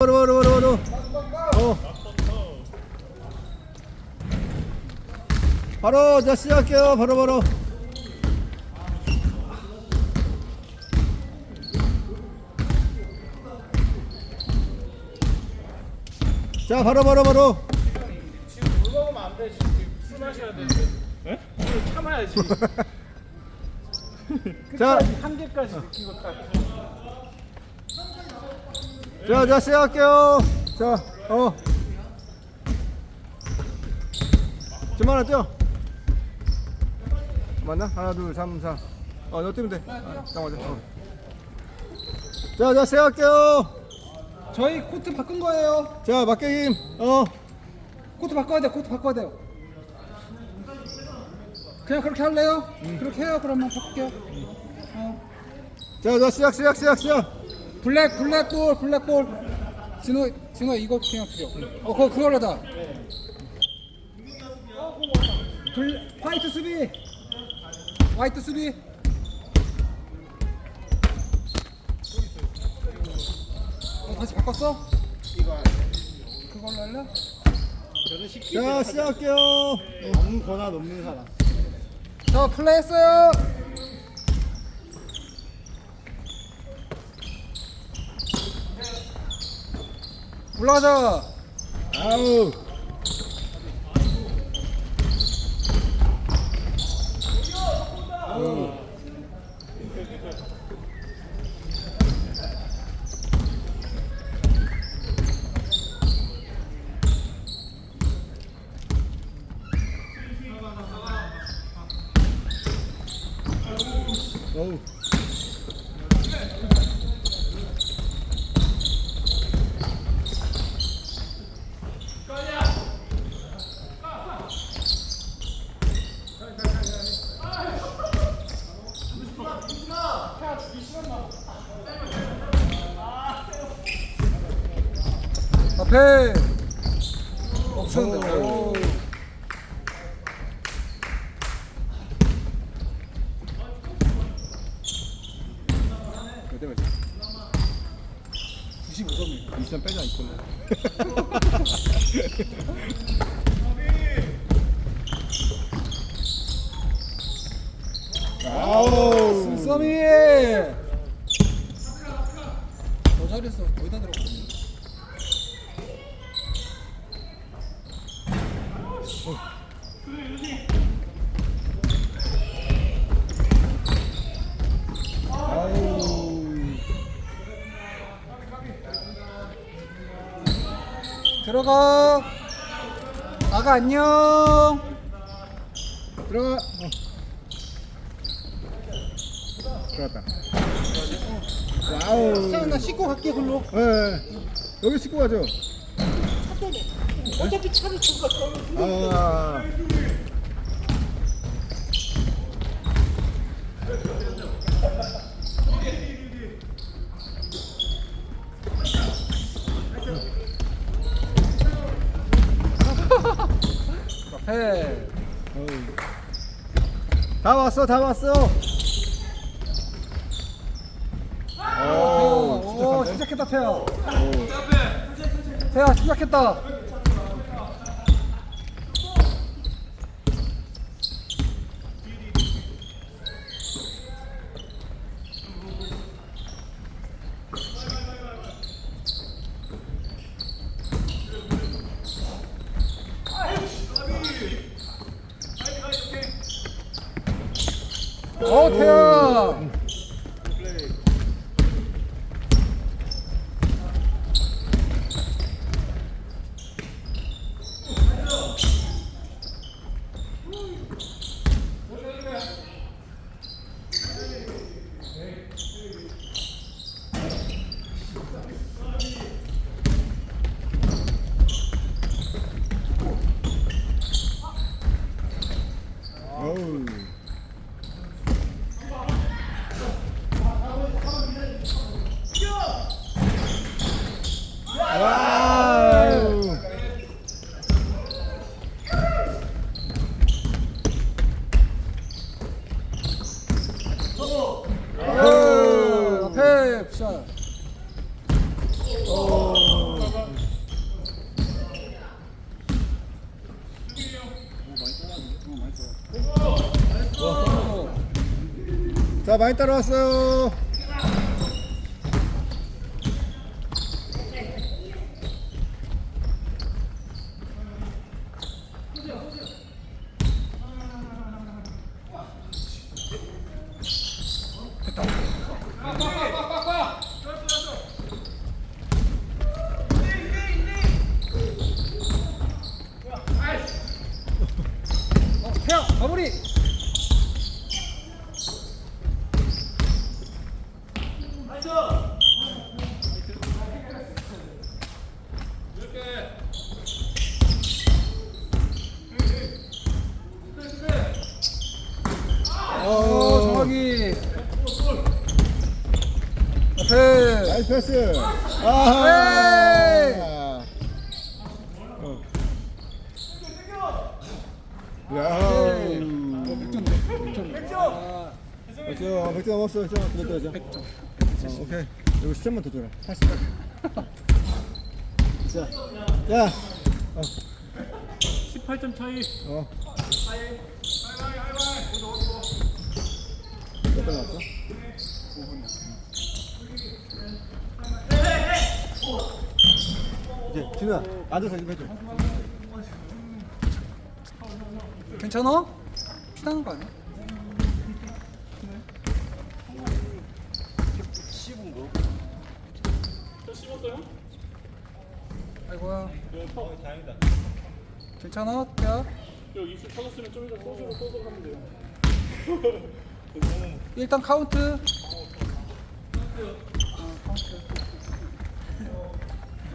바로 바로 바로 바로 어 바로 자 시작할게요 바로 바로 자 바로 바로 바로 지금 물 먹으면 안 돼. 지금 술 마셔야. 에? 술 참아야지. 자, 한 개까지 느끼고 딱. 자, 자 시작할게요 자, 어 하나 뛰어 맞나? 하나 둘 삼 사 어 너 뛰면 돼 아, 잠깐만 어. 자, 자 시작할게요 저희 코트 바꾼 거예요. 자 막개김 어 코트 바꿔야 돼. 코트 바꿔야 돼요. 그냥 그렇게 할래요? 그렇게 해요. 그러면 바꿀게요. 어. 자, 자 시작 시작 시작 시작 블랙 블랙볼 블랙볼. 진호 진호 이거 그냥 드려. 어 그거 그걸로 다. 블 화이트 수비. 화이트 수비. 어, 다시 바꿨어? 그걸로 할래? 저는 시키 자 시작할게요 아무거나 넘는 사람. 자 플레이 했어요. 올라가자. 아우 어우 없었는데. 오. 오. 몇 대 몇? 95점이에요. 미션 빼자 이걸로 아우 썸이. 저 자리에서 거의 다 들어갔네. 아우 들어가. 나가 안녕. 들어가 어. 들어갔다 와우 형, 나 씻고 갈게 글로. 예, 예. 여기 씻고 가죠 어차피 차를 가. 아. 어우. 다 왔어 다 왔어 오, 오, 시작했다 태야. 오. 태야 시작했다. 자 많이 따라왔어요. 패스 아하 어. 야우 백점대. 백점. 아, 백점 백점 넘었어 백점 몇. 어, 오케이 이거 10점만 더 줘라 80 자, 자, 18점 차이. 어. 몇번 나왔어? 이제 진우야 앉아서 좀 해줘. 괜찮아? 피나는 거 아니야? 저 씹었어요? 아이고야. 어, 다행이다. 괜찮아? 태야? 여기 입술 터졌으면 좀 이따 소주로 써서 가면 돼요. 일단 카운트. 어, 카운트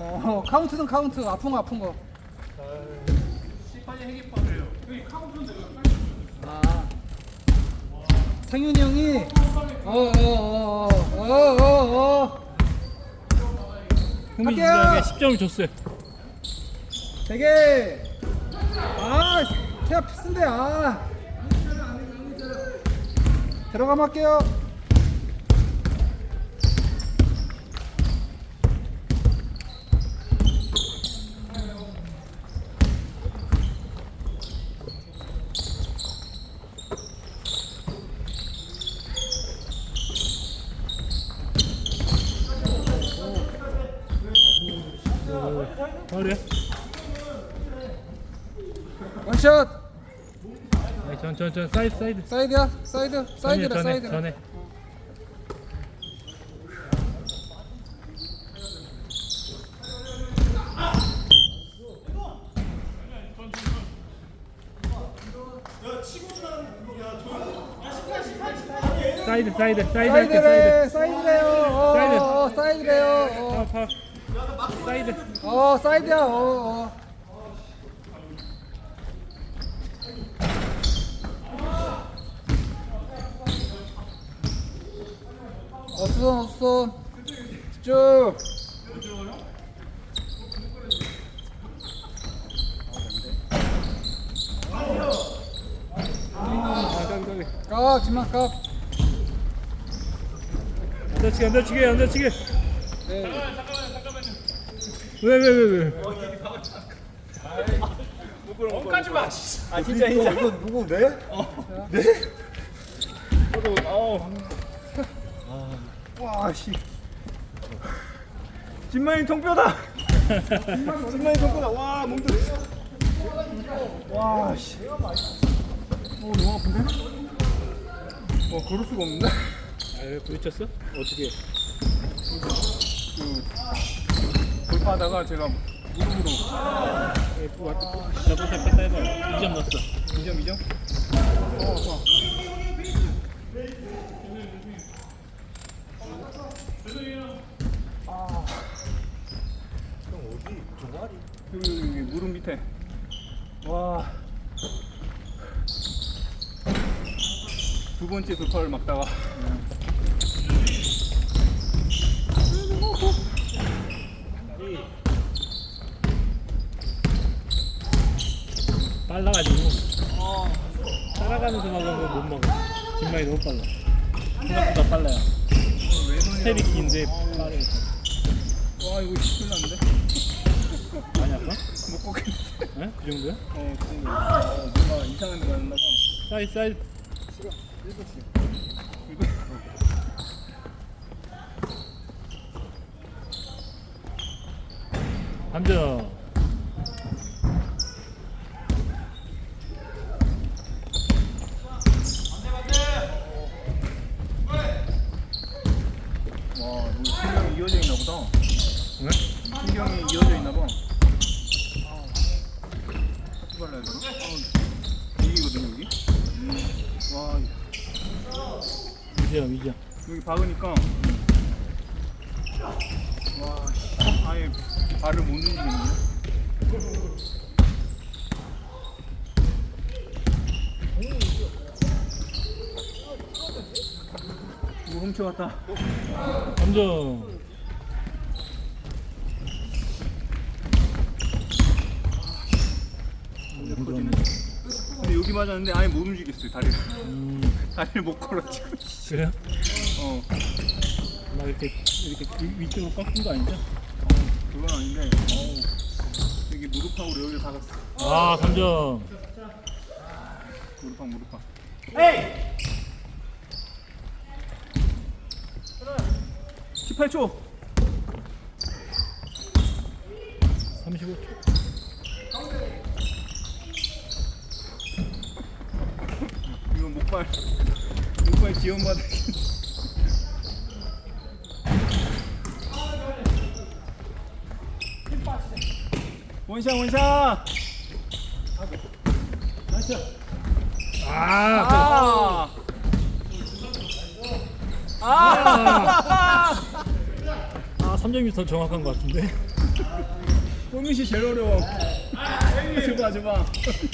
는 카운트. 아픈 거 아픈 거. 시판이 핵이파래요. 여기 카운트인데 아. 상윤이 형이 어어어어어어 할게요. 진지하게 10점을 줬어요. 되게 아 태야 피스인데 아 들어가면 할게요 머리야? 원샷 전전전 사이드 사이드. 사이드야 사이드 사이드라 전에 사이드 전에. 사이드 사이드 사이드 할게 사이드래 사이드. 사이드래요 어, 사이드. 어, 어, 사이드래요 파, 파. 사이드. 어, 어 사이드야 어, 어. 어 수선 어 수선 집중 아, 가비 가비. 까 지만 까 앉아치기 앉아치기 앉아치기. 네. 왜 왜 왜 왜? 아 진짜 진짜 이거 누구 내? 네? 와 씨. 진만이 통뼈다. 진만이 통뼈다. 와 몸들. 와 씨. 어 너무 아픈데? 어 걸을 수가 없는데? 아, 부딪혔어? 어떻게? 돌파하다가 제가 무릎으로 나도 뺐다 해봐. 2점 넣었어. 2점 2점. 어 좋아. 여기 여기 여기 무릎 밑에. 와. 두 번째 돌파를 막다가 빨라가지고 따라가면서 막으면 못 먹어. 뒷말이 너무 빨라. 생각보다 빨라요. 스텝이 긴데 빠르니까. 와 이거 큰일 났는데? 많이 아파? 못 걷겠는데? 네? 그 정도야? 어, 그 정도. 어, 뭔가 이상한 데 갔나 봐. 사이드 사이드. 시간 1분씩. 3점. 와, 여기 신경이 이어져 있나 보다. 왜? 신경이 이어져 있나 봐. 같이 발라야 되나? 어, 이기거든 여기. 와, 위지야, 위지야. 여기 박으니까. 와, 아예 발을 못 움직이는데. 이거 훔쳐갔다. 3점. 커지네. 근데 여기 맞았는데 아예 못 움직였어요 다리를. 음, 다리를 못 걸었지. 그래요? 어, 막 이렇게, 이렇게 위- 위쪽으로 꺾은 거 아니죠? 그건 아닌데. 어우, 여기 무릎하고 여기를 박았어. 아, 3점. 무릎팍 무릎팍. 18초. 35초. 이거 목발 목발 지원받을. 원샷 원샷. 아, 아. 아. 아, 3점이 더 정확한 것 같은데. 호민 씨 제일 어려워. 줘봐 줘봐.